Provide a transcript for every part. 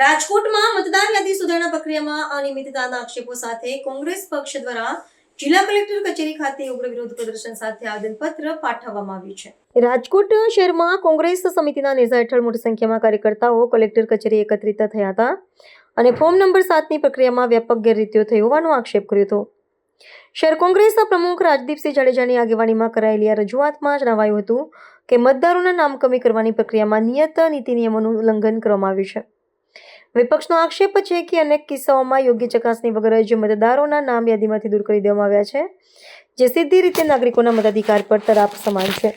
રાજકોટમાં મતદાર યાદી સુધારણા પ્રક્રિયામાં અનિયમિતતાના આક્ષેપો સાથે કોંગ્રેસ પક્ષ દ્વારા જિલ્લા કલેક્ટર કચેરી ખાતે ઉગ્ર વિરોધ પ્રદર્શન સાથે આવેદનપત્ર પાઠવવામાં આવ્યું છે. રાજકોટ શહેરમાં કોંગ્રેસ સમિતિના નેજા હેઠળ મોટી સંખ્યામાં કાર્યકર્તાઓ કલેક્ટર કચેરી એકત્રિત થયા હતા અને ફોર્મ નંબર સાતની પ્રક્રિયામાં વ્યાપક ગેરરીતિઓ થઈ હોવાનો આક્ષેપ કર્યો હતો. શહેર કોંગ્રેસના પ્રમુખ રાજદીપસિંહ જાડેજાની આગેવાનીમાં કરાયેલી આ રજૂઆતમાં જણાવાયું હતું કે મતદારોના નામ કમી કરવાની પ્રક્રિયામાં નિયત નીતિ નિયમોનું ઉલ્લંઘન કરવામાં આવ્યું છે. વિપક્ષનો આક્ષેપ છે કે અનેક કિસ્સાઓમાં યોગ્ય ચકાસણી વગર જ મતદારોના નામ યાદીમાંથી દૂર કરી દેવામાં આવ્યા છે, જે સીધી રીતે નાગરિકોના મતાધિકાર પર તરાપ સમાન છે.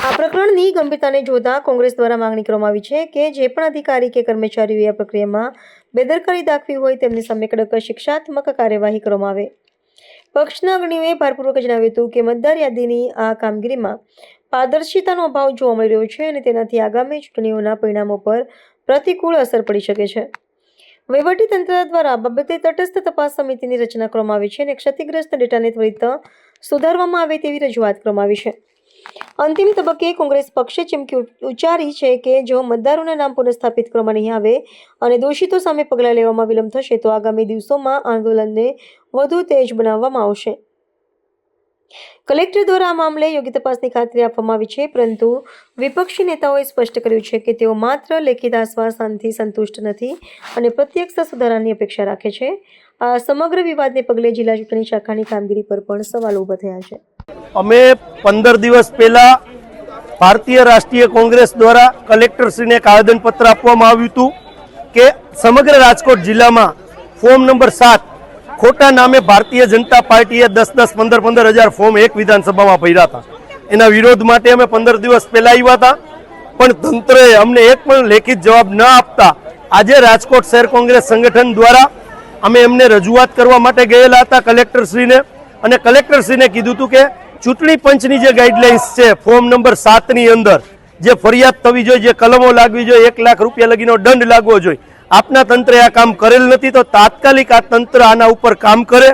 આ પ્રકરણની ગંભીરતાને જોતા કોંગ્રેસ દ્વારા માંગણી કરવામાં આવી છે કે જે પણ અધિકારી કે કર્મચારીઓએ આ પ્રક્રિયામાં બેદરકારી દાખવી હોય તેમની સામે કડક શિક્ષાત્મક કાર્યવાહી કરવામાં આવે. પક્ષના અગ્રણીઓએ ભારપૂર્વક જણાવ્યું હતું કે મતદાર યાદીની આ કામગીરીમાં પારદર્શિતાનો અભાવ જોવા મળી રહ્યો છે અને તેનાથી આગામી ચૂંટણીઓના પરિણામો પર પ્રતિકૂળ અસર પડી શકે છે. વહીવટીતંત્ર દ્વારા બાબતે તટસ્થ તપાસ સમિતિની રચના કરવામાં આવી છે અને ક્ષતિગ્રસ્ત ડેટાને ત્વરિત સુધારવામાં આવે તેવી રજૂઆત કરવામાં આવી છે. અંતિમ તબક્કે કોંગ્રેસ પક્ષે ચીમકી ઉચ્ચારી છે કે જો મતદારોના નામ પુનઃસ્થાપિત કરવામાં નહીં આવે અને દોષિતો સામે પગલાં લેવામાં વિલંબ થશે, તો આગામી દિવસોમાં આંદોલનને વધુ તેજ બનાવવામાં આવશે. કલેક્ટર દ્વારા આ મામલે યોગ્ય તપાસની ખાતરી આપવામાં આવી છે, પરંતુ વિપક્ષી નેતાઓએ સ્પષ્ટ કર્યું છે કે તેઓ માત્ર લેખિત આશ્વાસનથી સંતુષ્ટ નથી અને પ્રત્યક્ષ સુધારાની અપેક્ષા રાખે છે. આ સમગ્ર વિવાદને પગલે જિલ્લા ચૂંટણી શાખાની કામગીરી પર પણ સવાલ ઊભા થયા છે. અમે પંદર દિવસ પહેલા ભારતીય રાષ્ટ્રીય કોંગ્રેસ દ્વારા કલેક્ટરશ્રીને એક આવેદનપત્ર આપવામાં આવ્યું હતું કે સમગ્ર રાજકોટ જિલ્લામાં ફોર્મ નંબર સાત ખોટા નામે ભારતીય જનતા પાર્ટીએ દસ દસ પંદર પંદર હજાર ફોર્મ એક વિધાનસભામાં ભર્યા હતા. એના વિરોધ માટે અમે પંદર દિવસ પહેલા આવ્યા હતા. પણ તંત્રએ અમને એક પણ લેખિત જવાબ ન આપતા આજે રાજકોટ શહેર કોંગ્રેસ સંગઠન દ્વારા અમે એમને રજૂઆત કરવા માટે ગયેલા હતા કલેક્ટરશ્રીને. અને કલેક્ટરશ્રીને કીધું હતું કે ચૂંટણી પંચની જે ગાઈડલાઇન્સ છે ફોર્મ નંબર સાતની અંદર જે ફરિયાદ થવી જોઈએ, જે કલમો લાગવી જોઈએ, એક લાખ રૂપિયા લગીનો દંડ લાગવો જોઈએ. આપના તંત્રે આ કામ કરેલ નથી તો તાત્કાલિક આ તંત્ર આના ઉપર કામ કરે.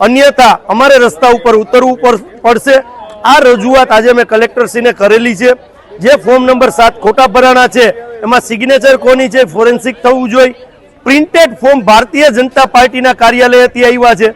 અન્યથા અમારે રસ્તા ઉપર ઉતરવું પડશે. આ રજૂઆત આજે મેં કલેક્ટરશ્રીને કરેલી છે. જે ફોર્મ નંબર સાત ખોટા ભરાણા છે, એમાં સિગ્નેચર કોની છે ફોરેન્સિક થવું જોઈએ. પ્રિન્ટેડ ફોર્મ ભારતીય જનતા પાર્ટીના કાર્યાલયથી આવ્યા છે.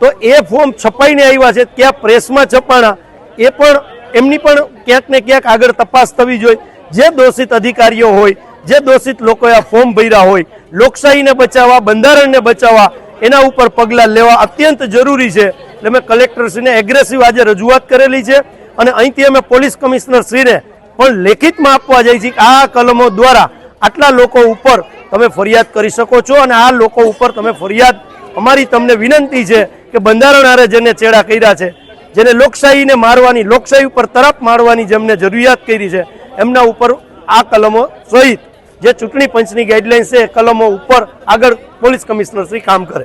તો એ ફોર્મ છપાઈને આવ્યા છે, ત્યાં પ્રેસમાં છપાણા. એ પણ એમની પણ ક્યાંક ને ક્યાંક આગળ તપાસ થવી જોઈએ. જે દોષિત અધિકારીઓ હોય, જે દોષિત લોકોએ આ ફોર્મ ભર્યા હોય, લોકશાહીને બચાવવા, બંધારણને બચાવવા, એના ઉપર પગલાં લેવા અત્યંત જરૂરી છે. એટલે મેં કલેક્ટરશ્રીને એગ્રેસિવ આજે રજૂઆત કરેલી છે અને અહીંથી અમે પોલીસ કમિશનર શ્રીને પણ લેખિતમાં આપવા જઈએ છીએ આ કલમો દ્વારા આટલા લોકો ઉપર તમે ફરિયાદ કરી શકો છો અને આ લોકો ઉપર તમે ફરિયાદ, અમારી તમને વિનંતી છે કે બંધારણ આરે જેને ચેડા કર્યા છે જેને લોકશાહીને મારવાની, લોકશાહી ઉપર તરફ મારવાની જેમને જરૂરિયાત કરી છે, એમના ઉપર આ કલમો સહિત જે ચૂંટણી પંચની ગાઈડલાઇન્સ છે, એ કલમો ઉપર આગળ પોલીસ કમિશનર શ્રી કામ કરે.